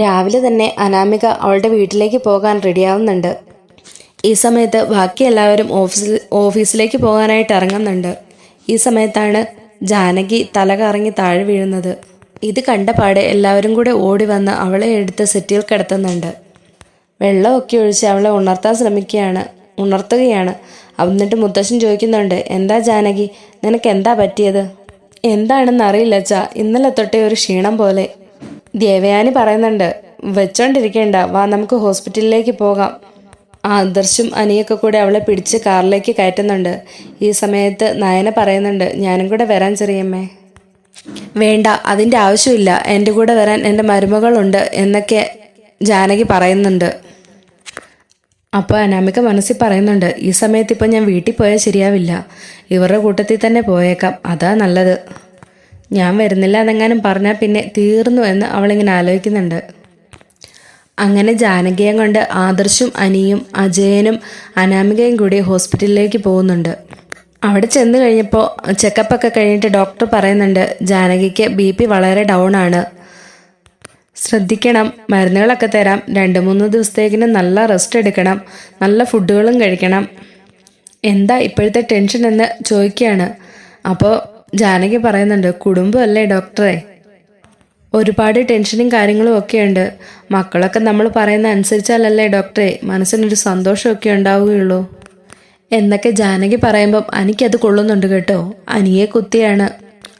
രാവിലെ തന്നെ അനാമിക അവളുടെ വീട്ടിലേക്ക് പോകാൻ റെഡിയാവുന്നുണ്ട്. ഈ സമയത്ത് ബാക്കി എല്ലാവരും ഓഫീസിൽ ഓഫീസിലേക്ക് പോകാനായിട്ട് ഇറങ്ങുന്നുണ്ട്. ഈ സമയത്താണ് ജാനകി തല കറങ്ങി താഴെ വീഴുന്നത്. ഇത് കണ്ട പാടെ എല്ലാവരും കൂടെ ഓടി വന്ന് അവളെ എടുത്ത് സെറ്റിൽ കിടത്തുന്നുണ്ട്. വെള്ളമൊക്കെ ഒഴിച്ച് അവളെ ഉണർത്താൻ ശ്രമിക്കുകയാണ് ഉണർത്തുകയാണ്. എന്നിട്ട് മുത്തശ്ശൻ ചോദിക്കുന്നുണ്ട് എന്താ ജാനകി നിനക്ക് എന്താ പറ്റിയത്? എന്താണെന്ന് അറിയില്ല അച്ഛാ ഇന്നലെ തൊട്ടേ ഒരു ക്ഷീണം പോലെ. ദേവയാനി പറയുന്നുണ്ട് വെച്ചോണ്ടിരിക്കേണ്ട വാ നമുക്ക് ഹോസ്പിറ്റലിലേക്ക് പോകാം. ആദർശും അനിയൊക്കെ കൂടെ അവളെ പിടിച്ച് കാറിലേക്ക് കയറ്റുന്നുണ്ട്. ഈ സമയത്ത് നയന പറയുന്നുണ്ട് ഞാനും കൂടെ വരാൻ ചെറിയമ്മേ. വേണ്ട അതിന്റെ ആവശ്യമില്ല. എന്റെ കൂടെ വരാൻ എന്റെ മരുമകളുണ്ട് എന്നൊക്കെ ജാനകി പറയുന്നുണ്ട്. അപ്പോൾ അനാമിക മനസ്സിൽ പറയുന്നുണ്ട് ഈ സമയത്ത് ഇപ്പം ഞാൻ വീട്ടിൽ പോയാൽ ശരിയാവില്ല. ഇവരുടെ കൂട്ടത്തിൽ തന്നെ പോയേക്കാം. അതാ നല്ലത്. ഞാൻ വരുന്നില്ല എന്നെങ്ങാനും പറഞ്ഞാൽ പിന്നെ തീർന്നു എന്ന് അവളിങ്ങനെ ആലോചിക്കുന്നുണ്ട്. അങ്ങനെ ജാനകിയും കൊണ്ട് ആദർശും അനിയും അജയനും അനാമികയും കൂടി ഹോസ്പിറ്റലിലേക്ക് പോകുന്നുണ്ട്. അവിടെ ചെന്ന് കഴിഞ്ഞപ്പോൾ ചെക്കപ്പൊക്കെ കഴിഞ്ഞിട്ട് ഡോക്ടർ പറയുന്നുണ്ട് ജാനകിക്ക് ബി പി വളരെ ഡൗൺ ആണ്. ശ്രദ്ധിക്കണം മരുന്നുകളൊക്കെ തരാം. രണ്ട് മൂന്ന് ദിവസത്തേക്കിന് നല്ല റെസ്റ്റ് എടുക്കണം. നല്ല ഫുഡുകളും കഴിക്കണം. എന്താ ഇപ്പോഴത്തെ ടെൻഷൻ എന്ന് ചോദിക്കുകയാണ്. അപ്പോൾ ജാനകി പറയുന്നുണ്ട് കുടുംബമല്ലേ ഡോക്ടറെ ഒരുപാട് ടെൻഷനും കാര്യങ്ങളും ഒക്കെ ഉണ്ട്. മക്കളൊക്കെ നമ്മൾ പറയുന്ന അനുസരിച്ചാലല്ലേ ഡോക്ടറെ മനസ്സിനൊരു സന്തോഷമൊക്കെ ഉണ്ടാവുകയുള്ളൂ. എന്നൊക്കെ ജാനകി പറയുമ്പം എനിക്കത് കൊള്ളുന്നുണ്ട് കേട്ടോ. അനിയെ കുത്തിയാണ്.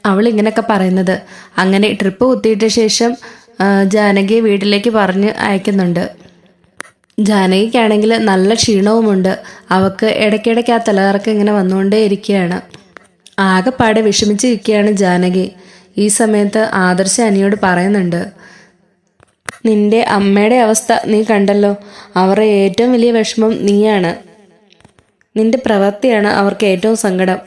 അവൾ ഇങ്ങനെയൊക്കെ പറയുന്നത്. അങ്ങനെ ട്രിപ്പ് കുത്തിയിട്ട ശേഷം ജാനകിയെ വീട്ടിലേക്ക് പറഞ്ഞ് അയക്കുന്നുണ്ട്. ജാനകിക്കാണെങ്കിൽ നല്ല ക്ഷീണവുമുണ്ട്. അവക്ക് ഇടയ്ക്കിടയ്ക്ക് ആ തലകറക്കം ഇങ്ങനെ വന്നുകൊണ്ടേ ഇരിക്കുകയാണ് ആകെപ്പാടെ വിഷമിച്ചിരിക്കുകയാണ് ജാനകി. ഈ സമയത്ത് ആദർശ അനിയോട് പറയുന്നുണ്ട് നിന്റെ അമ്മയുടെ അവസ്ഥ നീ കണ്ടല്ലോ. അവരുടെ ഏറ്റവും വലിയ വിഷമം നീയാണ്. നിന്റെ പ്രവൃത്തിയാണ് അവർക്ക് ഏറ്റവും സങ്കടം.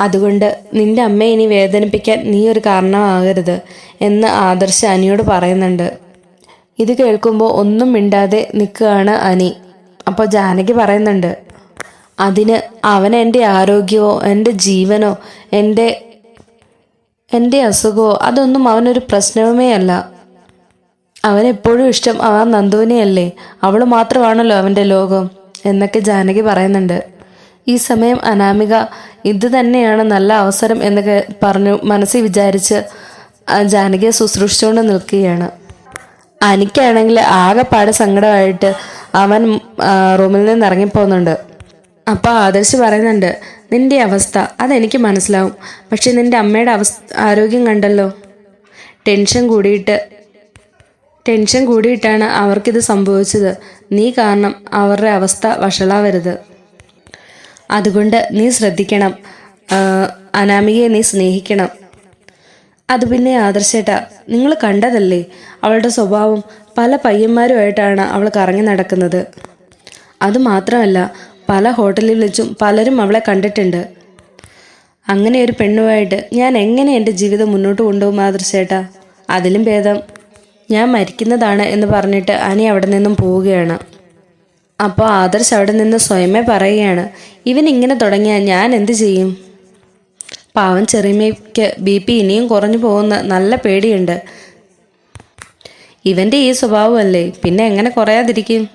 അതുകൊണ്ട് നിന്റെ അമ്മയെ ഇനി വേദനിപ്പിക്കാൻ നീ ഒരു കാരണമാകരുത് എന്ന് ആദർശ അനിയോട് പറയുന്നുണ്ട്. ഇത് കേൾക്കുമ്പോൾ ഒന്നും മിണ്ടാതെ നിൽക്കുകയാണ് അനി. അപ്പോൾ ജാനകി പറയുന്നുണ്ട് അതിന് അവൻ എന്റെ ആരോഗ്യമോ എന്റെ ജീവനോ എന്റെ എന്റെ അസുഖമോ അതൊന്നും അവനൊരു പ്രശ്നവുമേ അല്ല. അവനെപ്പോഴും ഇഷ്ടം ആ നന്ദുവിനെയല്ലേ അവൾ മാത്രമാണല്ലോ അവന്റെ ലോകം എന്നൊക്കെ ജാനകി പറയുന്നുണ്ട്. ഈ സമയം അനാമിക ഇത് തന്നെയാണ് നല്ല അവസരം എന്നൊക്കെ പറഞ്ഞു മനസ്സിൽ വിചാരിച്ച് ജാനകിയെ ശുശ്രൂഷിച്ചുകൊണ്ട് നിൽക്കുകയാണ്. അനിക്കാണെങ്കിൽ ആകെപ്പാട് സങ്കടമായിട്ട് അവൻ റൂമിൽ നിന്ന് ഇറങ്ങിപ്പോകുന്നുണ്ട്. അപ്പോൾ ആദർശ് പറയുന്നുണ്ട് നിന്റെ അവസ്ഥ അതെനിക്ക് മനസ്സിലാവും. പക്ഷെ നിന്റെ അമ്മയുടെ അവസ്ഥ ആരോഗ്യം കണ്ടല്ലോ. ടെൻഷൻ കൂടിയിട്ട് ടെൻഷൻ കൂടിയിട്ടാണ് അവർക്കിത് സംഭവിച്ചത്. നീ കാരണം അവരുടെ അവസ്ഥ വഷളാവരുത്. അതുകൊണ്ട് നീ ശ്രദ്ധിക്കണം. അനാമികയെ നീ സ്നേഹിക്കണം. അത് പിന്നെ ആദർശേട്ടാ നിങ്ങൾ കണ്ടതല്ലേ? അവളുടെ സ്വഭാവം പല പയ്യന്മാരുമായിട്ടാണ് അവൾ കറങ്ങി നടക്കുന്നത്. അതുമാത്രമല്ല പല ഹോട്ടലിൽ വെച്ചും പലരും അവളെ കണ്ടിട്ടുണ്ട്. അങ്ങനെ ഒരു പെണ്ണുമായിട്ട് ഞാൻ എങ്ങനെ എന്റെ ജീവിതം മുന്നോട്ട് കൊണ്ടുപോകും ആദർശേട്ടാ അതിലും ഭേദം. ഞാൻ മരിക്കുന്നതാണ് എന്ന് പറഞ്ഞിട്ട് അനി അവിടെ നിന്നും പോവുകയാണ്. അപ്പോൾ ആദർശ് അവിടെ നിന്ന് സ്വയമേ പറയുകയാണ് ഇവൻ ഇങ്ങനെ തുടങ്ങിയാൽ ഞാൻ എന്ത് ചെയ്യും? പാവം ചെറിയമ്മയ്ക്ക് ബി പി ഇനിയും കുറഞ്ഞു പോകുന്ന നല്ല പേടിയുണ്ട്. ഇവന്റെ ഈ സ്വഭാവമല്ലേ? പിന്നെ എങ്ങനെ കുറയാതിരിക്കും?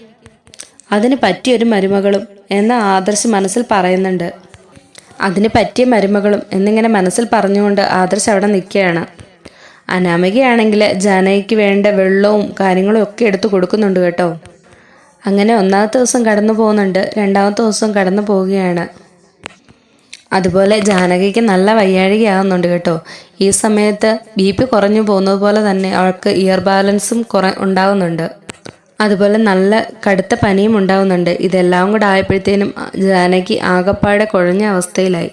അതിന് പറ്റിയൊരു മരുമകളും എന്ന ആദർശ് മനസ്സിൽ പറയുന്നുണ്ട്. അതിന് പറ്റിയ മരുമകളും എന്നിങ്ങനെ മനസ്സിൽ പറഞ്ഞുകൊണ്ട് ആദർശ് അവിടെ നിൽക്കുകയാണ്. അനാമികയാണെങ്കിൽ ജാനകിക്ക് വേണ്ട വെള്ളവും കാര്യങ്ങളും ഒക്കെ എടുത്തു കൊടുക്കുന്നുണ്ട് കേട്ടോ. അങ്ങനെ ഒന്നാമത്തെ ദിവസം കടന്നു പോകുന്നുണ്ട്. രണ്ടാമത്തെ ദിവസം കടന്നു പോവുകയാണ്. അതുപോലെ ജാനകിക്ക് നല്ല വയ്യാഴികയാകുന്നുണ്ട് കേട്ടോ. ഈ സമയത്ത് ബി പി കുറഞ്ഞു പോകുന്നത് പോലെ തന്നെ അവൾക്ക് ഇയർ ബാലൻസും കുറ ഉണ്ടാവുന്നുണ്ട്. അതുപോലെ നല്ല കടുത്ത പനിയും ഉണ്ടാവുന്നുണ്ട്. ഇതെല്ലാം കൂടെ ആയപ്പോഴത്തേനും ജാനകി ആകപ്പാടെ കുഴഞ്ഞ അവസ്ഥയിലായി.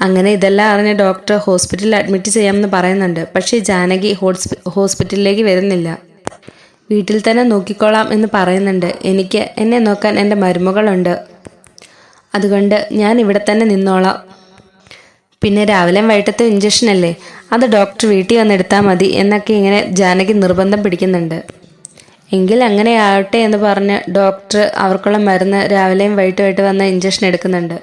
അങ്ങനെ ഇതെല്ലാം അറിഞ്ഞ ഡോക്ടർ ഹോസ്പിറ്റലിൽ അഡ്മിറ്റ് ചെയ്യാമെന്ന് പറയുന്നുണ്ട്. പക്ഷേ ജാനകി ഹോസ്പി ഹോസ്പിറ്റലിലേക്ക് വരുന്നില്ല. വീട്ടിൽ തന്നെ നോക്കിക്കോളാം എന്ന് പറയുന്നുണ്ട്. എനിക്ക് എന്നെ നോക്കാൻ എന്റെ മരുമകളുണ്ട്. അതുകൊണ്ട് ഞാൻ ഇവിടെ തന്നെ നിന്നോളാം. പിന്നെ രാവിലെ വൈകിട്ടത്തെ ഇഞ്ചക്ഷൻ അല്ലേ അത് ഡോക്ടർ വീട്ടിൽ വന്നെടുത്താൽ മതി എന്നൊക്കെ ഇങ്ങനെ ജാനകി നിർബന്ധം പിടിക്കുന്നുണ്ട്. എങ്കിൽ അങ്ങനെ ആവട്ടെ എന്ന് പറഞ്ഞ് ഡോക്ടർ അവർക്കുള്ള മരുന്ന് രാവിലെയും വൈകിട്ടുമായിട്ട് വന്ന് ഇഞ്ചക്ഷൻ എടുക്കുന്നുണ്ട്.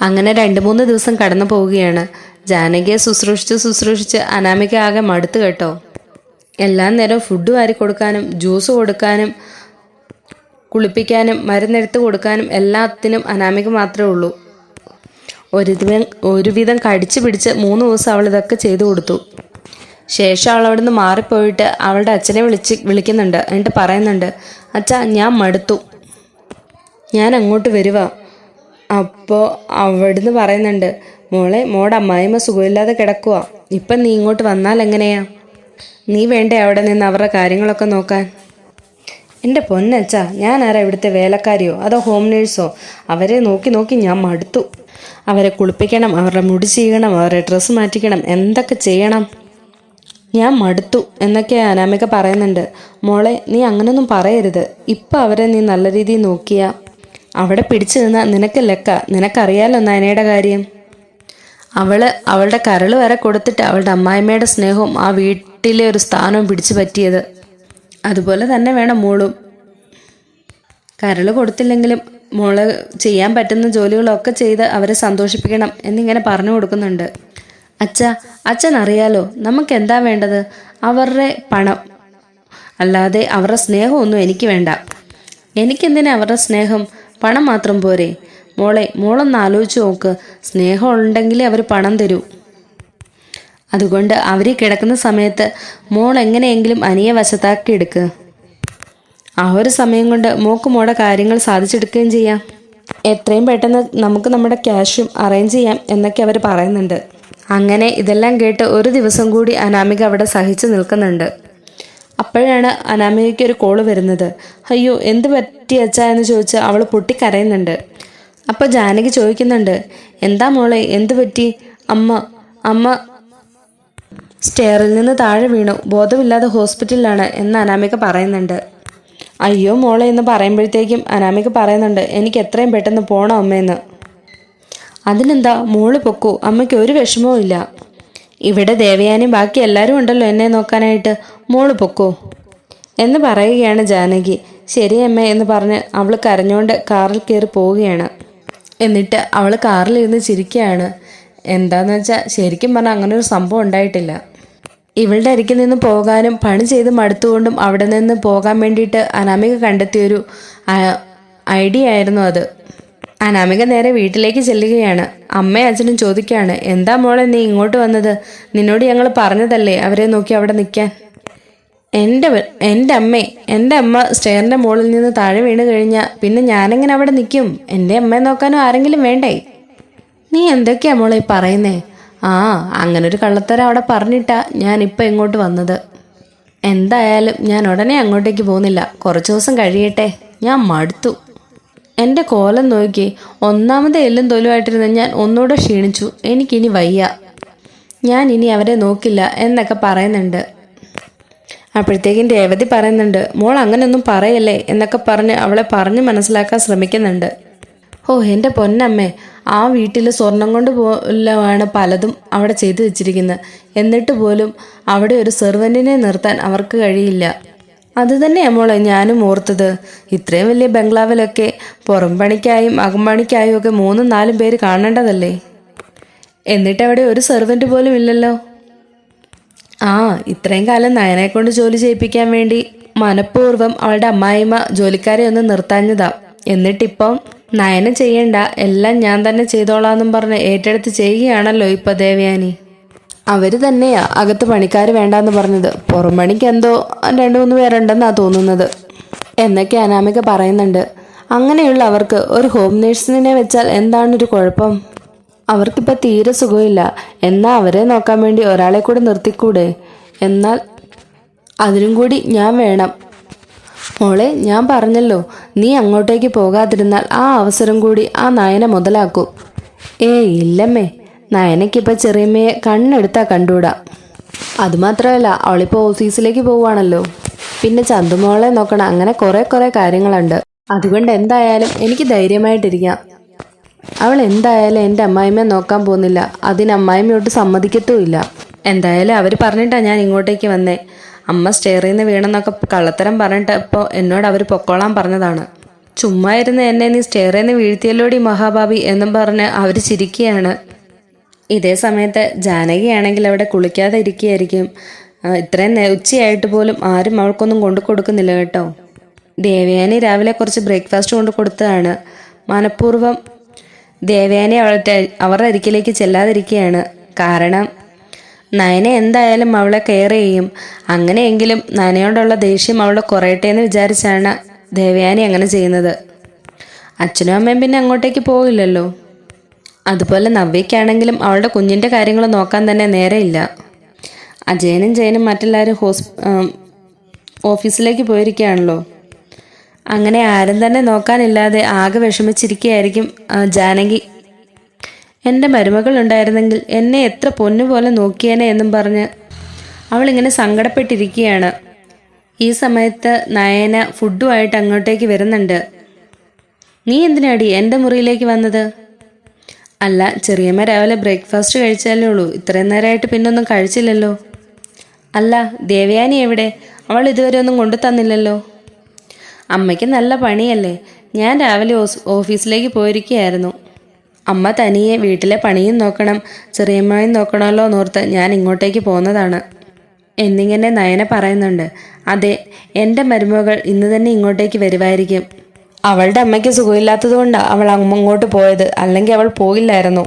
അങ്ങനെ രണ്ട് മൂന്ന് ദിവസം കടന്നു പോവുകയാണ്. ജാനകിയെ ശുശ്രൂഷിച്ച് ശുശ്രൂഷിച്ച് അനാമിക ആകെ മടുത്തു കേട്ടോ. എല്ലാ നേരം ഫുഡ് വാരി കൊടുക്കാനും ജ്യൂസ് കൊടുക്കാനും കുളിപ്പിക്കാനും മരുന്നെടുത്ത് കൊടുക്കാനും എല്ലാത്തിനും അനാമിക മാത്രമേ ഉള്ളൂ. ഒരുവിധം ഒരുവിധം കടിച്ചു പിടിച്ച് മൂന്ന് ദിവസം അവൾ ഇതൊക്കെ ചെയ്തു കൊടുത്തു. ശേഷം അവൾ അവിടുന്ന് മാറിപ്പോയിട്ട് അവളുടെ അച്ഛനെ വിളിച്ച് വിളിക്കുന്നുണ്ട്. എന്നിട്ട് പറയുന്നുണ്ട് അച്ഛാ ഞാൻ മടുത്തു. ഞാൻ അങ്ങോട്ട് വരുവ. അപ്പോൾ അവിടുന്ന് പറയുന്നുണ്ട് മോളെ മോടെ അമ്മായിമ്മ സുഖമില്ലാതെ കിടക്കുക ഇപ്പം നീ ഇങ്ങോട്ട് വന്നാൽ എങ്ങനെയാ? നീ വേണ്ടേ അവിടെ നിന്ന് അവരുടെ കാര്യങ്ങളൊക്കെ നോക്കാൻ? എന്റെ പൊന്നച്ച ഞാൻ ആരാ ഇവിടുത്തെ വേലക്കാരിയോ? അതോ ഹോം നേഴ്സോ? അവരെ നോക്കി നോക്കി ഞാൻ മടുത്തു. അവരെ കുളിപ്പിക്കണം അവരുടെ മുടി ചെയ്യണം അവരുടെ ഡ്രസ്സ് മാറ്റിക്കണം എന്തൊക്കെ ചെയ്യണം? ഞാൻ മടുത്തു എന്നൊക്കെ അനാമിക പറയുന്നുണ്ട്. മോളെ നീ അങ്ങനൊന്നും പറയരുത്. ഇപ്പം അവരെ നീ നല്ല രീതിയിൽ നോക്കിയാ. അവിടെ പിടിച്ചു നിന്നാ നിനക്ക് ലെക്ക. നിനക്കറിയാലോ നയനയുടെ കാര്യം? അവൾ അവളുടെ കരൾ വരെ കൊടുത്തിട്ട് അവളുടെ അമ്മായിമ്മയുടെ സ്നേഹവും ആ വീട്ടിലെ ഒരു സ്ഥാനവും പിടിച്ചു പറ്റിയത്. അതുപോലെ തന്നെ വേണം മോളും. കരൾ കൊടുത്തില്ലെങ്കിലും മോൾ ചെയ്യാൻ പറ്റുന്ന ജോലികളൊക്കെ ചെയ്ത് അവരെ സന്തോഷിപ്പിക്കണം എന്നിങ്ങനെ പറഞ്ഞു കൊടുക്കുന്നുണ്ട്. അച്ഛ അച്ഛൻ അറിയാലോ നമുക്ക് എന്താ വേണ്ടത്? അവരുടെ പണം. അല്ലാതെ അവരുടെ സ്നേഹമൊന്നും എനിക്ക് വേണ്ട. എനിക്കെന്തിനാ അവരുടെ സ്നേഹം? പണം മാത്രം പോരെ. മോളെ മോളൊന്ന് ആലോചിച്ച് നോക്ക്. സ്നേഹം ഉണ്ടെങ്കിലേ അവർ പണം തരൂ. അതുകൊണ്ട് അവർ കിടക്കുന്ന സമയത്ത് മോൾ എങ്ങനെയെങ്കിലും അനിയെ വശത്താക്കി എടുക്ക്. ആ ഒരു സമയം കൊണ്ട് മോക്ക് മോടെ കാര്യങ്ങൾ സാധിച്ചെടുക്കുകയും ചെയ്യാം. എത്രയും പെട്ടെന്ന് നമുക്ക് നമ്മുടെ ക്യാഷും അറേഞ്ച് ചെയ്യാം എന്നൊക്കെ അവർ പറയുന്നുണ്ട്. അങ്ങനെ ഇതെല്ലാം കേട്ട് ഒരു ദിവസം കൂടി അനാമിക അവിടെ സഹിച്ചു നിൽക്കുന്നുണ്ട്. അപ്പോഴാണ് അനാമികയ്ക്ക് ഒരു കോൾ വരുന്നത്. അയ്യോ എന്ത് പറ്റി എന്ന് ചോദിച്ച് അവൾ പൊട്ടിക്കരയുന്നുണ്ട്. അപ്പോൾ ജാനകി ചോദിക്കുന്നുണ്ട് എന്താ മോളെ എന്ത് പറ്റി? അമ്മ അമ്മ സ്റ്റെയറിൽ നിന്ന് താഴെ വീണു. ബോധമില്ലാതെ ഹോസ്പിറ്റലിലാണ് എന്ന് അനാമിക പറയുന്നുണ്ട്. അയ്യോ മോളെ എന്ന് പറയുമ്പോഴത്തേക്കും അനാമിക പറയുന്നുണ്ട് എനിക്ക് എത്രയും പെട്ടെന്ന് പോണം അമ്മയെന്ന് അതിനെന്താ മോൾ പൊക്കോ? അമ്മയ്ക്ക് ഒരു വിഷമവും ഇല്ല. ഇവിടെ ദേവയാനും ബാക്കി എല്ലാവരും ഉണ്ടല്ലോ എന്നെ നോക്കാനായിട്ട്. മോൾ പൊക്കോ? എന്ന് പറയുകയാണ് ജാനകി. ശരി അമ്മ എന്ന് പറഞ്ഞ് അവൾ കരഞ്ഞുകൊണ്ട് കാറിൽ കയറി പോവുകയാണ്. എന്നിട്ട് അവൾ കാറിലിരുന്ന് ചിരിക്കുകയാണ്. എന്താന്ന് വെച്ചാൽ ശരിക്കും പറഞ്ഞാൽ അങ്ങനെ ഒരു സംഭവം ഉണ്ടായിട്ടില്ല. ഇവളുടെ അരികിൽ നിന്ന് പോകാനും പണി ചെയ്ത് മടുത്തുകൊണ്ടും അവിടെ നിന്ന് പോകാൻ വേണ്ടിയിട്ട് അനാമിക കണ്ടെത്തിയൊരു ഐഡിയ ആയിരുന്നു അത്. അനാമിക നേരെ വീട്ടിലേക്ക് ചെല്ലുകയാണ്. അമ്മയും അച്ഛനും ചോദിക്കുകയാണ് എന്താ മോളെ നീ ഇങ്ങോട്ട് വന്നത്? നിന്നോട് ഞങ്ങൾ പറഞ്ഞതല്ലേ അവരെ നോക്കി അവിടെ നിൽക്കാൻ എന്റെ എന്റെ അമ്മേ എന്റെ അമ്മ സ്റ്റെയറിന്റെ മുകളിൽ നിന്ന് താഴെ വീണ് കഴിഞ്ഞാൽ പിന്നെ ഞാനെങ്ങനെ അവിടെ നിൽക്കും എന്റെ അമ്മയെ നോക്കാനും ആരെങ്കിലും വേണ്ടേ? നീ എന്തൊക്കെയാ മോളെ പറയുന്നേ? ആ അങ്ങനെ ഒരു കള്ളത്തരം അവിടെ പറഞ്ഞിട്ടാ ഇപ്പം ഇങ്ങോട്ട് വന്നത്. എന്തായാലും ഞാൻ ഉടനെ അങ്ങോട്ടേക്ക് പോകുന്നില്ല. കുറച്ച് ദിവസം കഴിയട്ടെ. ഞാൻ മടുത്തു. എന്റെ കോലം നോക്കി ഒന്നാമത് എല്ലും തൊലുമായിട്ടിരുന്ന ഞാൻ ഒന്നുകൂടെ ക്ഷീണിച്ചു. എനിക്കിനി വയ്യ. ഞാൻ ഇനി അവരെ നോക്കില്ല എന്നൊക്കെ പറയുന്നുണ്ട്. അപ്പോഴത്തേക്കും രേവതി പറയുന്നുണ്ട് മോൾ അങ്ങനെയൊന്നും പറയല്ലേ? എന്നൊക്കെ പറഞ്ഞ് അവളെ പറഞ്ഞ് മനസ്സിലാക്കാൻ ശ്രമിക്കുന്നുണ്ട്. ഓ എന്റെ പൊന്നമ്മേ ആ വീട്ടിൽ സ്വർണം കൊണ്ട് പോലുമാണ് പലതും അവിടെ ചെയ്തു വെച്ചിരിക്കുന്നത്. എന്നിട്ട് പോലും അവിടെ ഒരു സെർവന്റിനെ നിർത്താൻ അവർക്ക് കഴിയില്ല. അത് തന്നെയാ മോളെ ഞാനും ഓർത്തത്. ഇത്രയും വലിയ ബംഗ്ലാവിലൊക്കെ പുറം പണിക്കായും അകമ്പണിക്കായും ഒക്കെ മൂന്നും നാലും പേര് കാണേണ്ടതല്ലേ? എന്നിട്ട് അവിടെ ഒരു സെർവന്റ് പോലും ഇല്ലല്ലോ. ആ ഇത്രയും കാലം നയനെ കൊണ്ട് ജോലി ചെയ്യിപ്പിക്കാൻ വേണ്ടി മനഃപൂർവം അവളുടെ അമ്മായിമ്മ ജോലിക്കാരെ ഒന്ന് നിർത്താഞ്ഞതാ. എന്നിട്ടിപ്പം നയന ചെയ്യണ്ട എല്ലാം ഞാൻ തന്നെ ചെയ്തോളാന്നും പറഞ്ഞ് ഏറ്റെടുത്ത് ചെയ്യുകയാണല്ലോ ഇപ്പൊ ദേവയാനി. അവർ തന്നെയാ അകത്ത് പണിക്കാർ വേണ്ടെന്ന് പറഞ്ഞത്. പുറം പണിക്ക് എന്തോ രണ്ടു മൂന്ന് പേരുണ്ടെന്നാ തോന്നുന്നത്. എന്നൊക്കെ അനാമിക പറയുന്നുണ്ട്. അങ്ങനെയുള്ള അവർക്ക് ഒരു ഹോം നേഴ്സിനെ വെച്ചാൽ എന്താണൊരു കുഴപ്പം? അവർക്കിപ്പോൾ തീരെ സുഖമില്ല. എന്നാൽ അവരെ നോക്കാൻ വേണ്ടി ഒരാളെ കൂടെ നിർത്തിക്കൂടെ? എന്നാൽ അതിനും കൂടി ഞാൻ വേണം. മോളെ ഞാൻ പറഞ്ഞല്ലോ. നീ അങ്ങോട്ടേക്ക് പോകാതിരുന്നാൽ ആ അവസരം കൂടി ആ നായനെ മുതലാക്കൂ. ഏയ് ഇല്ലമ്മേ. നയനയ്ക്കിപ്പോൾ ചെറിയമ്മയെ കണ്ണെടുത്താ കണ്ടൂടാ അതുമാത്രമല്ല അവളിപ്പോൾ ഓഫീസിലേക്ക് പോവുകയാണല്ലോ. പിന്നെ ചന്തുമോളെ നോക്കണം അങ്ങനെ കുറേ കുറേ കാര്യങ്ങളുണ്ട്. അതുകൊണ്ട് എന്തായാലും എനിക്ക് ധൈര്യമായിട്ടിരിക്കാം. അവൾ എന്തായാലും എന്റെ അമ്മായിമ്മയെ നോക്കാൻ പോകുന്നില്ല. അതിന് അമ്മായിമ്മയോട്ട് സമ്മതിക്കത്തുമില്ല. എന്തായാലും അവർ പറഞ്ഞിട്ടാ ഞാൻ ഇങ്ങോട്ടേക്ക് വന്നേ. അമ്മ സ്റ്റെയറിൽ നിന്ന് വീണെന്നൊക്കെ കള്ളത്തരം പറഞ്ഞിട്ട് എന്നോട് അവർ പൊക്കോളാൻ പറഞ്ഞതാണ്. ചുമ്മാ എന്നെ നീ സ്റ്റെയറിൽ നിന്ന് വീഴ്ത്തിയല്ലോടി മഹാഭാവി എന്നും പറഞ്ഞ് അവർ ചിരിക്കുകയാണ്. ഇതേ സമയത്ത് ജാനകിയാണെങ്കിൽ അവിടെ കുളിക്കാതെ ഇരിക്കുകയായിരിക്കും. ഇത്രയും ഉച്ചയായിട്ട് പോലും ആരും അവൾക്കൊന്നും കൊണ്ടു കൊടുക്കുന്നില്ല കേട്ടോ. ദേവയാനി രാവിലെ കുറച്ച് ബ്രേക്ക്ഫാസ്റ്റ് കൊണ്ട് കൊടുത്തതാണ്. മനഃപൂർവം ദേവയാനി അവളുടെ അവരുടെ അരിക്കിലേക്ക് ചെല്ലാതിരിക്കുകയാണ്. കാരണം നയന എന്തായാലും അവളെ കെയർ ചെയ്യും. അങ്ങനെയെങ്കിലും നയനയോടുള്ള ദേഷ്യം അവളെ കുറയട്ടെ എന്ന് വിചാരിച്ചാണ് ദേവയാനി അങ്ങനെ ചെയ്യുന്നത്. അച്ഛനും അമ്മയും പിന്നെ അങ്ങോട്ടേക്ക് പോകില്ലല്ലോ അതുപോലെ നവ്യയ്ക്കാണെങ്കിലും അവളുടെ കുഞ്ഞിന്റെ കാര്യങ്ങൾ നോക്കാൻ തന്നെ നേരെയില്ല. അജയനും ജയനും മറ്റെല്ലാവരും ഹോസ് ഓഫീസിലേക്ക് പോയിരിക്കുകയാണല്ലോ. അങ്ങനെ ആരും തന്നെ നോക്കാനില്ലാതെ ആകെ വിഷമിച്ചിരിക്കുകയായിരിക്കും ജാനകി. എന്റെ മരുമകൾ ഉണ്ടായിരുന്നെങ്കിൽ എന്നെ എത്ര പൊന്നുപോലെ നോക്കിയേനെ എന്നും പറഞ്ഞ് അവളിങ്ങനെ സങ്കടപ്പെട്ടിരിക്കുകയാണ്. ഈ സമയത്ത് നയന ഫുഡുമായിട്ട് അങ്ങോട്ടേക്ക് വരുന്നുണ്ട്. നീ എന്തിനാടി എന്റെ മുറിയിലേക്ക് വന്നത്? അല്ല ചെറിയമ്മ രാവിലെ ബ്രേക്ക്ഫാസ്റ്റ് കഴിച്ചാലേ ഉള്ളൂ. ഇത്രയും നേരമായിട്ട് പിന്നൊന്നും കഴിച്ചില്ലല്ലോ. അല്ല ദേവയാനി എവിടെ? അവൾ ഇതുവരെ ഒന്നും കൊണ്ടു തന്നില്ലല്ലോ. അമ്മയ്ക്ക് നല്ല പണിയല്ലേ. ഞാൻ രാവിലെ ഓഫീസിലേക്ക് പോയിരിക്കുകയായിരുന്നു. അമ്മ തനിയെ വീട്ടിലെ പണിയും നോക്കണം ചെറിയമ്മയും നോക്കണമല്ലോ എന്നോർത്ത് ഞാൻ ഇങ്ങോട്ടേക്ക് പോകുന്നതാണ് എന്നിങ്ങനെ നയന പറയുന്നുണ്ട് അതെ എന്റെ മരുമകൾ ഇന്ന് തന്നെ ഇങ്ങോട്ടേക്ക് വരുമായിരിക്കും അവളുടെ അമ്മയ്ക്ക് സുഖമില്ലാത്തതുകൊണ്ടാണ് അവൾ അങ്ങോട്ട് പോയത്. അല്ലെങ്കിൽ അവൾ പോയില്ലായിരുന്നു.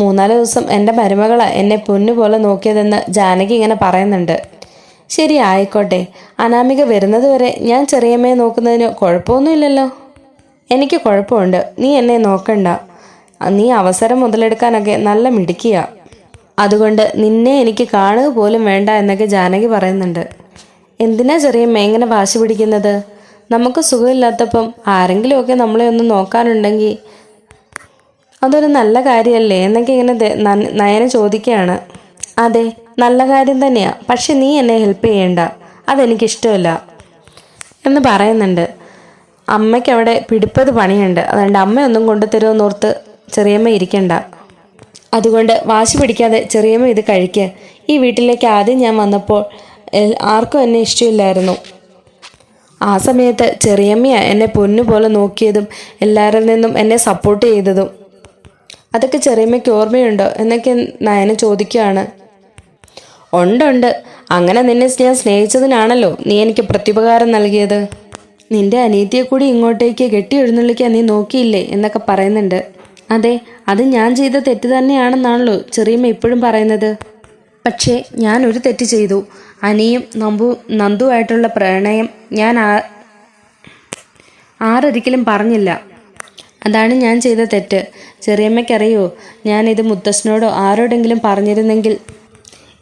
മൂന്നാൽ ദിവസം എന്റെ മരുമകളെ എന്നെ പൊന്നുപോലെ നോക്കിയതെന്ന് ജാനകി ഇങ്ങനെ പറയുന്നുണ്ട്. ശരി ആയിക്കോട്ടെ. അനാമിക വരുന്നത് വരെ ഞാൻ ചെറിയമ്മയെ നോക്കുന്നതിന് കുഴപ്പമൊന്നുമില്ലല്ലോ. എനിക്ക് കുഴപ്പമുണ്ട്. നീ എന്നെ നോക്കണ്ട. നീ അവസരം മുതലെടുക്കാനൊക്കെ നല്ല മിടുക്കിയ. അതുകൊണ്ട് നിന്നെ എനിക്ക് കാണുക പോലും വേണ്ട എന്നൊക്കെ ജാനകി പറയുന്നുണ്ട്. എന്തിനാ ചെറിയമ്മ എങ്ങനെ വാശി പിടിക്കുന്നത്? നമുക്ക് സുഖമില്ലാത്തപ്പം ആരെങ്കിലുമൊക്കെ നമ്മളെ ഒന്ന് നോക്കാനുണ്ടെങ്കിൽ അതൊരു നല്ല കാര്യമല്ലേ എന്നൊക്കെ ഇങ്ങനെ നയന ചോദിക്കുകയാണ്. അതെ നല്ല കാര്യം തന്നെയാ. പക്ഷെ നീ എന്നെ ഹെൽപ്പ് ചെയ്യണ്ട. അതെനിക്കിഷ്ടമല്ല. എന്ന് പറയുന്നുണ്ട്. അമ്മയ്ക്ക് അവിടെ പിടിപ്പത് പണിയുണ്ട്. അതുകൊണ്ട് അമ്മയൊന്നും കൊണ്ടുതരുമെന്നോർത്ത് ചെറിയമ്മ ഇരിക്കണ്ട. അതുകൊണ്ട് വാശി പിടിക്കാതെ ചെറിയമ്മ ഇത് കഴിക്കുക ഈ വീട്ടിലേക്ക് ആദ്യം ഞാൻ വന്നപ്പോൾ ആർക്കും എന്നെ ഇഷ്ടമില്ലായിരുന്നു. ആ സമയത്ത് ചെറിയമ്മയെ എന്നെ പൊന്നുപോലെ നോക്കിയതും എല്ലാവരിൽ നിന്നും എന്നെ സപ്പോർട്ട് ചെയ്തതും. അതൊക്കെ ചെറിയമ്മയ്ക്ക് ഓർമ്മയുണ്ടോ എന്നൊക്കെ നയന ചോദിക്കുകയാണ്. ഉണ്ടുണ്ട് അങ്ങനെ നിന്നെ ഞാൻ സ്നേഹിച്ചതിനാണല്ലോ നീ എനിക്ക് പ്രത്യുപകാരം നൽകിയത്. നിന്റെ അനീതിയെ കൂടി ഇങ്ങോട്ടേക്ക് കെട്ടി എഴുന്നള്ളിക്കാൻ നീ നോക്കിയില്ലേ എന്നൊക്കെ പറയുന്നുണ്ട്. അതെ അത് ഞാൻ ചെയ്ത തെറ്റ് തന്നെയാണെന്നാണല്ലോ ചെറിയമ്മ ഇപ്പോഴും പറയുന്നത്. പക്ഷേ ഞാൻ ഒരു തെറ്റ് ചെയ്തു. അനിയും നമ്പു നന്ദുവായിട്ടുള്ള പ്രണയം ഞാൻ ആരൊരിക്കലും പറഞ്ഞില്ല. അതാണ് ഞാൻ ചെയ്ത തെറ്റ്. ചെറിയമ്മയ്ക്കറിയോ ഞാനിത് മുത്തശ്ശനോടോ ആരോടെങ്കിലും പറഞ്ഞിരുന്നെങ്കിൽ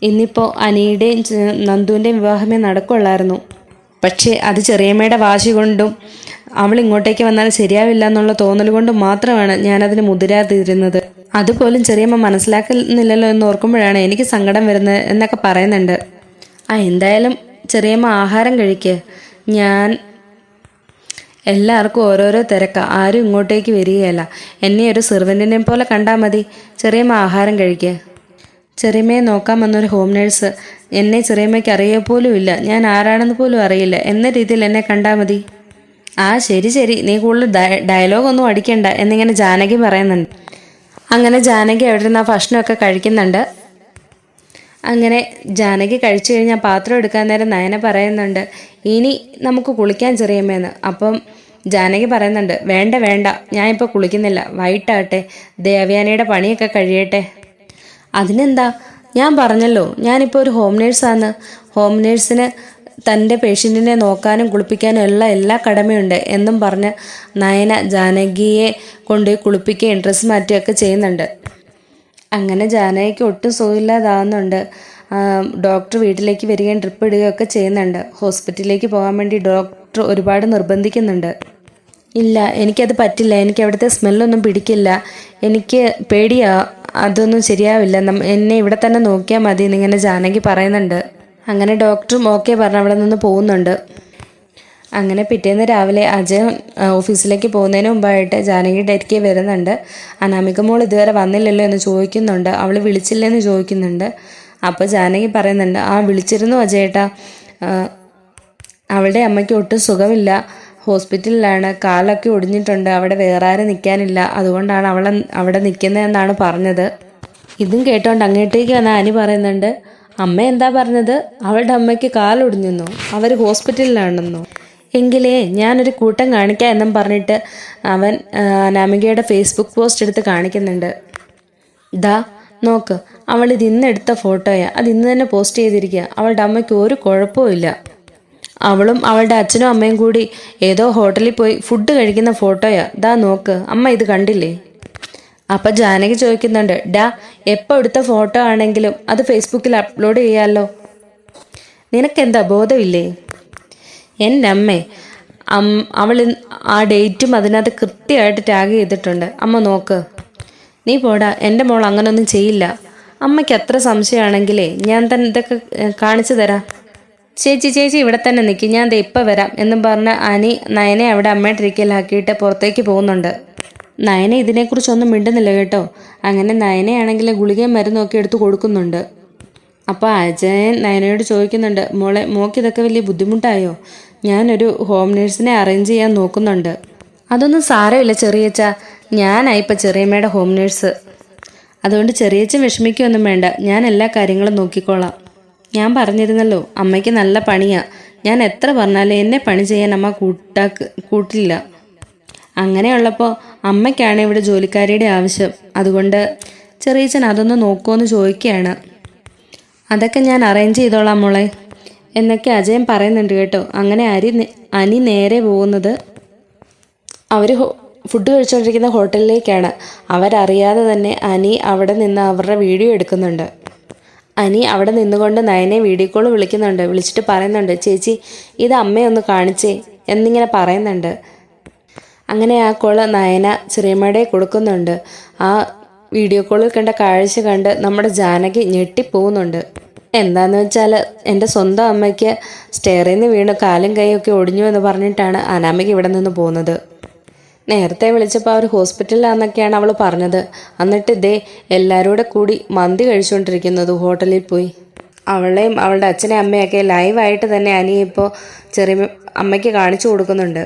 ഇന്നിപ്പോൾ അനിയുടെയും നന്ദുവിന്റെയും വിവാഹമേ നടക്കുള്ളായിരുന്നു. പക്ഷേ അത് ചെറിയമ്മയുടെ വാശി കൊണ്ടും അവൾ ഇങ്ങോട്ടേക്ക് വന്നാൽ ശരിയാവില്ല എന്നുള്ള തോന്നൽ കൊണ്ടും മാത്രമാണ് ഞാനതിന് മുതിരാതിരുന്നത്. അതുപോലും ചെറിയമ്മ മനസ്സിലാക്കുന്നില്ലല്ലോ എന്ന് ഓർക്കുമ്പോഴാണ് എനിക്ക് സങ്കടം വരുന്നത് എന്നൊക്കെ പറയുന്നുണ്ട്. ആ എന്തായാലും ചെറിയമ്മ ആഹാരം കഴിക്കുക ഞാൻ എല്ലാവർക്കും ഓരോരോ തിരക്ക. ആരും ഇങ്ങോട്ടേക്ക് വരികയല്ല. എന്നെ ഒരു സെർവന്റിനെ പോലെ കണ്ടാൽ മതി. ചെറിയമ്മ ആഹാരം കഴിക്കുക ചെറിയമ്മയെ നോക്കാൻ വന്നൊരു ഹോം നേഴ്സ് എന്നെ ചെറിയമ്മയ്ക്ക് അറിയ പോലും ഇല്ല ഞാൻ ആരാണെന്ന് പോലും അറിയില്ല. എന്ന രീതിയിൽ എന്നെ കണ്ടാൽ മതി. ആ ശരി ശരി. നീ കൂടുതൽ ഡയലോഗ് ഒന്നും അടിക്കണ്ട എന്നിങ്ങനെ ജാനകി പറയുന്നുണ്ട്. അങ്ങനെ ജാനകി അവിടെ നിന്ന് ആ ഭക്ഷണമൊക്കെ കഴിക്കുന്നുണ്ട്. അങ്ങനെ ജാനകി കഴിച്ചു കഴിഞ്ഞാൽ പാത്രം എടുക്കാൻ നേരം നയന പറയുന്നുണ്ട് ഇനി നമുക്ക് കുളിക്കാൻ ചെറിയമ്മേന്ന്. അപ്പം ജാനകി പറയുന്നുണ്ട് വേണ്ട വേണ്ട. ഞാൻ ഇപ്പോൾ കുളിക്കുന്നില്ല. വൈകിട്ടാകട്ടെ. ദേവയാനിയുടെ പണിയൊക്കെ കഴിയട്ടെ. അതിനെന്താ? ഞാൻ പറഞ്ഞല്ലോ ഞാനിപ്പോൾ ഒരു ഹോം നേഴ്സാണ് ഹോം നേഴ്സിന് തന്റെ പേഷ്യന്റിനെ നോക്കാനും കുളിപ്പിക്കാനും ഉള്ള എല്ലാ കടമയുണ്ട് എന്നും പറഞ്ഞ് നയന ജാനകിയെ കൊണ്ട് കുളിപ്പിക്കുകയും ഡ്രസ്സ് മാറ്റുകയൊക്കെ ചെയ്യുന്നുണ്ട്. അങ്ങനെ ജാനകിക്ക് ഒട്ടും സുഖമില്ലാതാവുന്നുണ്ട്. ഡോക്ടർ വീട്ടിലേക്ക് വരികയും ട്രിപ്പ് ഇടുകയൊക്കെ ചെയ്യുന്നുണ്ട്. ഹോസ്പിറ്റലിലേക്ക് പോകാൻ വേണ്ടി ഡോക്ടർ ഒരുപാട് നിർബന്ധിക്കുന്നുണ്ട്. ഇല്ല എനിക്കത് പറ്റില്ല. എനിക്ക് അവിടുത്തെ സ്മെല്ലൊന്നും പിടിക്കില്ല. എനിക്ക് പേടിയാ. അതൊന്നും ശരിയാവില്ല. എന്നെ ഇവിടെ തന്നെ നോക്കിയാൽ മതി എന്നിങ്ങനെ ജാനകി പറയുന്നുണ്ട്. അങ്ങനെ ഡോക്ടറും ഓക്കെ പറഞ്ഞ് അവിടെ നിന്ന് പോകുന്നുണ്ട്. അങ്ങനെ പിറ്റേന്ന് രാവിലെ അജയ് ഓഫീസിലേക്ക് പോകുന്നതിന് മുമ്പായിട്ട് ജാനകിയുടെ അരികെ വരുന്നുണ്ട്. അനാമിക മോൾ ഇതുവരെ വന്നില്ലല്ലോ എന്ന് ചോദിക്കുന്നുണ്ട്. അവൾ വിളിച്ചില്ലെന്ന് ചോദിക്കുന്നുണ്ട്. അപ്പോൾ ജാനകി പറയുന്നുണ്ട് ആ വിളിച്ചിരുന്നു അജയേട്ടാ. അവളുടെ അമ്മയ്ക്ക് ഒട്ടും സുഖമില്ല. ഹോസ്പിറ്റലിലാണ്. കാലൊക്കെ ഒടിഞ്ഞിട്ടുണ്ട്. അവിടെ വേറെ ആരും നിൽക്കാനില്ല അതുകൊണ്ടാണ് അവളെ അവിടെ നിൽക്കുന്നതെന്നാണ് പറഞ്ഞത്. ഇതും കേട്ടോണ്ട് അങ്ങോട്ടേക്ക് വന്ന അനി പറയുന്നുണ്ട് അമ്മ എന്താ പറഞ്ഞത്? അവളുടെ അമ്മയ്ക്ക് കാലൊടിഞ്ഞെന്നോ അവർ ഹോസ്പിറ്റലിലാണെന്നോ? എങ്കിലേ ഞാനൊരു കൂട്ടം കാണിക്കാം എന്നും പറഞ്ഞിട്ട് അവൻ അനാമികയുടെ ഫേസ്ബുക്ക് പോസ്റ്റ് എടുത്ത് കാണിക്കുന്നുണ്ട്. ദാ നോക്ക്. അവൾ ഇത് ഇന്ന് എടുത്ത ഫോട്ടോയാ. അത് ഇന്ന് തന്നെ പോസ്റ്റ് ചെയ്തിരിക്കുക അവളുടെ അമ്മയ്ക്ക് ഒരു കുഴപ്പമില്ല അവളും അവളുടെ അച്ഛനും അമ്മയും കൂടി ഏതോ ഹോട്ടലിൽ പോയി ഫുഡ് കഴിക്കുന്ന ഫോട്ടോയാ. ദാ നോക്ക്. അമ്മ ഇത് കണ്ടില്ലേ? അപ്പൊ ജാനകി ചോദിക്കുന്നുണ്ട് ഡാ എപ്പോൾ എടുത്ത ഫോട്ടോ ആണെങ്കിലും അത് ഫേസ്ബുക്കിൽ അപ്ലോഡ് ചെയ്യാമല്ലോ നിനക്കെന്താ ബോധമില്ലേ? എന്റെ അമ്മേ അവൾ ആ ഡേറ്റും അതിനകത്ത് കൃത്യമായിട്ട് ടാഗ് ചെയ്തിട്ടുണ്ട്. അമ്മ നോക്ക്. നീ പോടാ എന്റെ മോൾ അങ്ങനൊന്നും ചെയ്യില്ല. അമ്മയ്ക്ക് അത്ര സംശയമാണെങ്കിലേ ഞാൻ തന്നെ ഇതൊക്കെ കാണിച്ചു തരാം. ചേച്ചി ചേച്ചി ഇവിടെ തന്നെ നിൽക്കി ഞാൻ ദേ ഇപ്പം വരാം എന്നും പറഞ്ഞ് അനി നയനെ അവിടെ അമ്മയുടെ ഇരിക്കലാക്കിയിട്ട് പുറത്തേക്ക് പോകുന്നുണ്ട്. നയനെ ഇതിനെക്കുറിച്ചൊന്നും മിണ്ടുന്നില്ല കേട്ടോ. അങ്ങനെ നയനയാണെങ്കിൽ ഗുളികയും മരുന്നൊക്കെ എടുത്ത് കൊടുക്കുന്നുണ്ട്. അപ്പോൾ അജയൻ നയനയോട് ചോദിക്കുന്നുണ്ട് മോളെ മോക്ക് ഇതൊക്കെ വലിയ ബുദ്ധിമുട്ടായോ? ഞാനൊരു ഹോം നേഴ്സിനെ അറേഞ്ച് ചെയ്യാൻ നോക്കുന്നുണ്ട്. അതൊന്നും സാരമില്ല ചെറിയച്ച. ഞാനായി ഇപ്പം ചെറിയമ്മയുടെ ഹോം നേഴ്സ്. അതുകൊണ്ട് ചെറിയച്ചൻ വിഷമിക്കുകയൊന്നും വേണ്ട. ഞാൻ എല്ലാ കാര്യങ്ങളും നോക്കിക്കോളാം. ഞാൻ പറഞ്ഞിരുന്നല്ലോ അമ്മയ്ക്ക് നല്ല പണിയാ. ഞാൻ എത്ര പറഞ്ഞാലും എന്നെ പണി ചെയ്യാൻ അമ്മ കൂട്ടാക്ക് കൂട്ടില്ല. അങ്ങനെയുള്ളപ്പോൾ അമ്മയ്ക്കാണ് ഇവിടെ ജോലിക്കാരിയുടെ ആവശ്യം. അതുകൊണ്ട് ചെറിയച്ചൻ അതൊന്ന് നോക്കുമെന്ന് ചോദിക്കുകയാണ്. അതൊക്കെ ഞാൻ അറേഞ്ച് ചെയ്തോളാം മോളെ. എന്നൊക്കെ അജയൻ പറയുന്നുണ്ട് കേട്ടോ. അങ്ങനെ അരി അനി നേരെ പോകുന്നത് അവർ ഫുഡ് കഴിച്ചുകൊണ്ടിരിക്കുന്ന ഹോട്ടലിലേക്കാണ് അവരറിയാതെ തന്നെ അനി അവിടെ നിന്ന് അവരുടെ വീഡിയോ എടുക്കുന്നുണ്ട്. അനി അവിടെ നിന്നുകൊണ്ട് നയനെ വീഡിയോ കോൾ വിളിക്കുന്നുണ്ട്. വിളിച്ചിട്ട് പറയുന്നുണ്ട് ചേച്ചി ഇത് അമ്മയൊന്ന് കാണിച്ചേ എന്നിങ്ങനെ പറയുന്നുണ്ട്. അങ്ങനെ ആ കോൾ നയന ചെറിയമ്മയുടെ കൊടുക്കുന്നുണ്ട്. ആ വീഡിയോ കോളിൽ കണ്ട കാഴ്ച കണ്ട് നമ്മുടെ ജാനകി ഞെട്ടിപ്പോകുന്നുണ്ട് എന്താന്ന് വെച്ചാൽ എന്റെ സ്വന്തം അമ്മയ്ക്ക് സ്റ്റെയറിൽ നിന്ന് വീണ് കാലും കൈയൊക്കെ ഒടിഞ്ഞു എന്ന് പറഞ്ഞിട്ടാണ് അനാമയ്ക്ക് ഇവിടെ നിന്ന് പോകുന്നത്. നേരത്തെ വിളിച്ചപ്പോൾ അവർ ഹോസ്പിറ്റലിലാണെന്നൊക്കെയാണ് അവൾ പറഞ്ഞത്. എന്നിട്ട് ഇതേ എല്ലാവരോടെ കൂടി മന്തി കഴിച്ചുകൊണ്ടിരിക്കുന്നത് ഹോട്ടലിൽ പോയി. അവളെയും അവളുടെ അച്ഛനെയും അമ്മയൊക്കെ ലൈവായിട്ട് തന്നെ അനിയെ ഇപ്പോൾ ചെറിയ അമ്മയ്ക്ക് കാണിച്ചു കൊടുക്കുന്നുണ്ട്.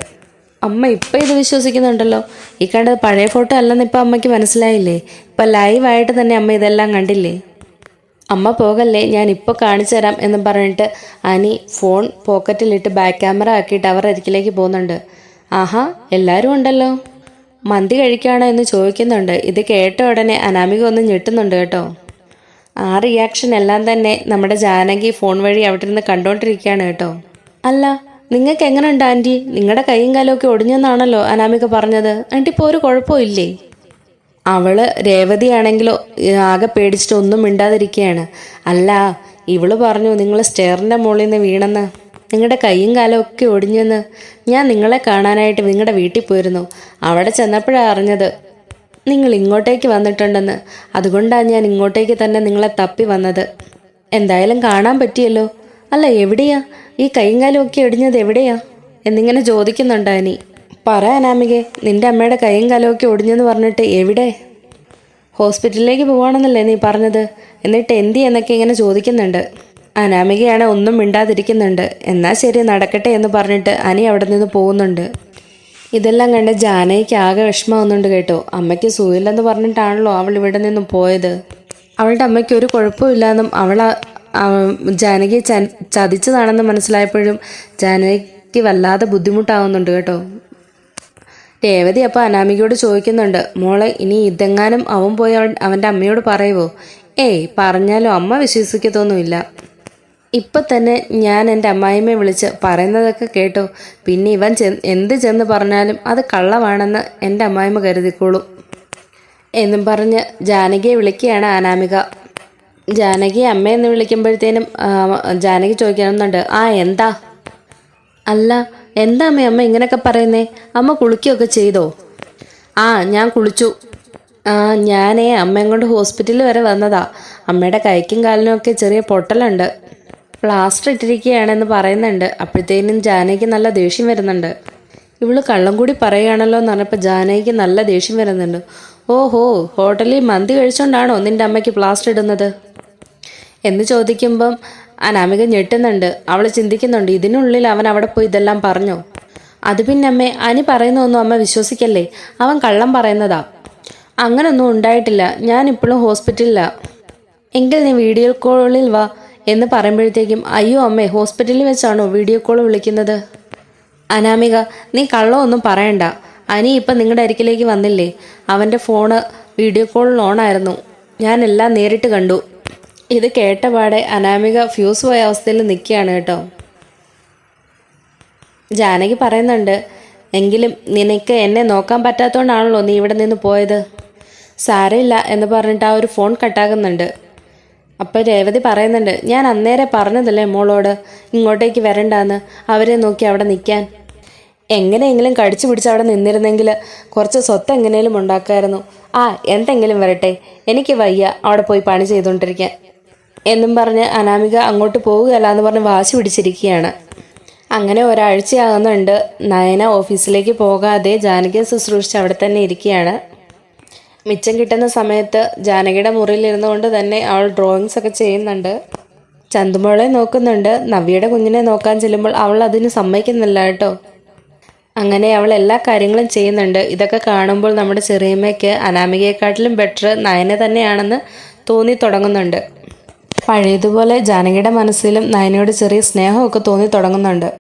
അമ്മ ഇപ്പം ഇത് വിശ്വസിക്കുന്നുണ്ടല്ലോ. ഈ കണ്ടത് പഴയ ഫോട്ടോ അല്ലെന്ന് ഇപ്പം അമ്മയ്ക്ക് മനസ്സിലായില്ലേ? ഇപ്പം ലൈവായിട്ട് തന്നെ അമ്മ ഇതെല്ലാം കണ്ടില്ലേ? അമ്മ പോകല്ലേ ഞാൻ ഇപ്പോൾ കാണിച്ചു തരാം എന്ന് പറഞ്ഞിട്ട് അനി ഫോൺ പോക്കറ്റിലിട്ട് ബാക്ക് ക്യാമറ ആക്കിയിട്ട് അവർ അരികിലേക്ക് പോകുന്നുണ്ട്. ആഹാ എല്ലാവരും ഉണ്ടല്ലോ. മന്തി കഴിക്കുകയാണോ എന്ന് ചോദിക്കുന്നുണ്ട്. ഇത് കേട്ട ഉടനെ അനാമിക ഒന്ന് ഞെട്ടുന്നുണ്ട് കേട്ടോ. ആ റിയാക്ഷൻ എല്ലാം തന്നെ നമ്മുടെ ജാനകി ഫോൺ വഴി അവിടെ നിന്ന് കണ്ടുകൊണ്ടിരിക്കുകയാണ് കേട്ടോ. അല്ല നിങ്ങൾക്ക് എങ്ങനെയുണ്ട് ആന്റി നിങ്ങളുടെ കൈയും കാലമൊക്കെ ഒടിഞ്ഞെന്നാണല്ലോ അനാമിക പറഞ്ഞത്. ആന്റി ഇപ്പോൾ ഒരു കുഴപ്പമില്ലേ അവൾ രേവതിയാണെങ്കിലോ ആകെ പേടിച്ചിട്ട് ഒന്നും മിണ്ടാതിരിക്കുകയാണ്. അല്ല ഇവൾ പറഞ്ഞു നിങ്ങൾ സ്റ്റെയറിന്റെ മുകളിൽ നിന്ന് വീണെന്ന്. നിങ്ങളുടെ കൈയും കാലും ഒക്കെ ഒടിഞ്ഞെന്ന് ഞാൻ നിങ്ങളെ കാണാനായിട്ട് നിങ്ങളുടെ വീട്ടിൽ പോയിരുന്നു. അവിടെ ചെന്നപ്പോഴാണ് അറിഞ്ഞത് നിങ്ങൾ ഇങ്ങോട്ടേക്ക് വന്നിട്ടുണ്ടെന്ന്. അതുകൊണ്ടാണ് ഞാൻ ഇങ്ങോട്ടേക്ക് തന്നെ നിങ്ങളെ തപ്പി വന്നത്. എന്തായാലും കാണാൻ പറ്റിയല്ലോ. അല്ല എവിടെയാ? ഈ കൈയും കാലും ഒക്കെ ഒടിഞ്ഞത് എവിടെയാ? എന്നിങ്ങനെ ചോദിക്കുന്നുണ്ട് അനി? പറ അനാമികെ നിന്റെ അമ്മയുടെ കൈയും കാലും ഒക്കെ ഒടിഞ്ഞെന്ന് പറഞ്ഞിട്ട് എവിടെ? ഹോസ്പിറ്റലിലേക്ക് പോവാണെന്നല്ലേ നീ പറഞ്ഞത്. എന്നിട്ട് എന്തി എന്നൊക്കെ ഇങ്ങനെ ചോദിക്കുന്നുണ്ട്. അനാമികയാണ് ഒന്നും മിണ്ടാതിരിക്കുന്നുണ്ട്. എന്നാൽ ശരി നടക്കട്ടെ എന്ന് പറഞ്ഞിട്ട് അനി അവിടെ നിന്ന് പോകുന്നുണ്ട്. ഇതെല്ലാം കണ്ട് ജാനയ്ക്ക് ആകെ വിഷമമാവുന്നുണ്ട് കേട്ടോ. അമ്മയ്ക്ക് സുഖമില്ലെന്ന് പറഞ്ഞിട്ടാണല്ലോ അവൾ ഇവിടെ നിന്നും പോയത്. അവളുടെ അമ്മയ്ക്ക് ഒരു കുഴപ്പമില്ലെന്നും അവൾ ജാനകിയെ ചതിച്ചതാണെന്ന് മനസ്സിലായപ്പോഴും ജാനകിക്ക് വല്ലാതെ ബുദ്ധിമുട്ടാവുന്നുണ്ട് കേട്ടോ. രേവതി അപ്പോൾ അനാമികയോട് ചോദിക്കുന്നുണ്ട് മോളെ ഇനി ഇതെങ്ങാനും അവൻ പോയി അവൻ അവന്റെ അമ്മയോട് പറയുമോ ഏയ് പറഞ്ഞാലും അമ്മ വിശ്വസിക്കത്തൊന്നുമില്ല. ഇപ്പൊ തന്നെ ഞാൻ എന്റെ അമ്മായിമ്മയെ വിളിച്ച് പറയുന്നതൊക്കെ കേട്ടു. പിന്നെ ഇവൻ എന്ത് ചെന്ന് പറഞ്ഞാലും അത് കള്ളമാണെന്ന് എന്റെ അമ്മായിമ്മ കരുതിക്കോളും. എന്നും പറഞ്ഞ് ജാനകിയെ വിളിക്കുകയാണ് അനാമിക. ജാനകി അമ്മയെന്ന് വിളിക്കുമ്പോഴത്തേനും ജാനകി ചോദിക്കാനൊന്നുണ്ട് ആ എന്താ? അല്ല എന്താ അമ്മ അമ്മ ഇങ്ങനെയൊക്കെ പറയുന്നേ? അമ്മ കുളിക്കുകയൊക്കെ ചെയ്തോ? ആ ഞാൻ കുളിച്ചു. ആ ഞാനേ അമ്മയും കൊണ്ട് ഹോസ്പിറ്റലിൽ വരെ വന്നതാ. അമ്മയുടെ കൈക്കും കാലിനും ഒക്കെ ചെറിയ പൊട്ടലുണ്ട്. പ്ലാസ്റ്റർ ഇട്ടിരിക്കുകയാണെന്ന് പറയുന്നുണ്ട്. അപ്പോഴത്തേനും ജാനകിക്ക് നല്ല ദേഷ്യം വരുന്നുണ്ട്. ഇവൾ കള്ളം കൂടി പറയുകയാണല്ലോ എന്ന് പറഞ്ഞപ്പോൾ ജാനകിക്ക് നല്ല ദേഷ്യം വരുന്നുണ്ട്. ഓഹോ ഹോട്ടലിൽ മന്തി കഴിച്ചുകൊണ്ടാണോ നിന്റെ അമ്മയ്ക്ക് പ്ലാസ്റ്റർ ഇടുന്നത്? എന്ന് ചോദിക്കുമ്പം അനാമിക ഞെട്ടുന്നുണ്ട്. അവൾ ചിന്തിക്കുന്നുണ്ട് ഇതിനുള്ളിൽ അവൻ അവിടെ പോയി ഇതെല്ലാം പറഞ്ഞോ? അത് പിന്നെ അമ്മേ അനി പറയുന്നൊന്നും അമ്മ വിശ്വസിക്കല്ലേ? അവൻ കള്ളം പറയുന്നതാ. അങ്ങനൊന്നും ഉണ്ടായിട്ടില്ല. ഞാൻ ഇപ്പോഴും ഹോസ്പിറ്റലിലാണ് എങ്കിൽ നീ വീഡിയോ കോളിൽ വാ. എന്ന് പറയുമ്പോഴത്തേക്കും അയ്യോ അമ്മേ ഹോസ്പിറ്റലിൽ വെച്ചാണോ വീഡിയോ കോൾ വിളിക്കുന്നത്? അനാമിക നീ കള്ളമൊന്നും പറയണ്ട. അനി ഇപ്പം നിങ്ങളുടെ അരികിലേക്ക് വന്നില്ലേ? അവന്റെ ഫോണ് വീഡിയോ കോളിൽ ഓണായിരുന്നു ഞാൻ എല്ലാം നേരിട്ട് കണ്ടു. ഇത് കേട്ടപാടെ അനാമിക ഫ്യൂസ് പോയ അവസ്ഥയിൽ നിൽക്കുകയാണ് കേട്ടോ. ജാനകി പറയുന്നുണ്ട് എങ്കിലും നിനക്ക് എന്നെ നോക്കാൻ പറ്റാത്തതുകൊണ്ടാണല്ലോ നീ ഇവിടെ നിന്ന് പോയത്. സാരമില്ല എന്ന് പറഞ്ഞിട്ട് ആ ഒരു ഫോൺ കട്ടാകുന്നുണ്ട്. അപ്പോൾ രേവതി പറയുന്നുണ്ട് ഞാൻ അന്നേരെ പറഞ്ഞതല്ലേ മോളോട്? ഇങ്ങോട്ടേക്ക് വരണ്ടാന്ന് അവരെ നോക്കി അവിടെ നിൽക്കാൻ എങ്ങനെയെങ്കിലും കടിച്ചു പിടിച്ച് അവിടെ നിന്നിരുന്നെങ്കിൽ കുറച്ച് സ്വത്ത് എങ്ങനെയും ഉണ്ടാക്കായിരുന്നു. ആ എന്തെങ്കിലും വരട്ടെ എനിക്ക് വയ്യ അവിടെ പോയി പണി ചെയ്തുകൊണ്ടിരിക്കാൻ. എന്നും പറഞ്ഞ് അനാമിക അങ്ങോട്ട് പോവുകയല്ല എന്ന് പറഞ്ഞ് വാശി പിടിച്ചിരിക്കുകയാണ്. അങ്ങനെ ഒരാഴ്ചയാകുന്നുണ്ട് നയന ഓഫീസിലേക്ക് പോകാതെ ജാനകി ശുശ്രൂഷിച്ച് അവിടെ തന്നെ ഇരിക്കുകയാണ്. മിച്ചം കിട്ടുന്ന സമയത്ത് ജാനകിയുടെ മുറിയിൽ ഇരുന്നുകൊണ്ട് തന്നെ അവൾ ഡ്രോയിങ്സ് ഒക്കെ ചെയ്യുന്നുണ്ട്. ചന്തുമോളെ നോക്കുന്നുണ്ട്. നവ്യയുടെ കുഞ്ഞിനെ നോക്കാൻ ചെല്ലുമ്പോൾ അവൾ അതിന് സമ്മതിക്കുന്നില്ല കേട്ടോ. അങ്ങനെ അവൾ എല്ലാ കാര്യങ്ങളും ചെയ്യുന്നുണ്ട്. ഇതൊക്കെ കാണുമ്പോൾ നമ്മുടെ ചെറിയമ്മയ്ക്ക് അനാമികയെക്കാട്ടിലും ബെറ്റർ നയന തന്നെയാണെന്ന് തോന്നി തുടങ്ങുന്നുണ്ട്. പഴയതുപോലെ ജാനകിയുടെ മനസ്സിലും നയനയോട് ചെറിയ സ്നേഹമൊക്കെ തോന്നി തുടങ്ങുന്നുണ്ട്.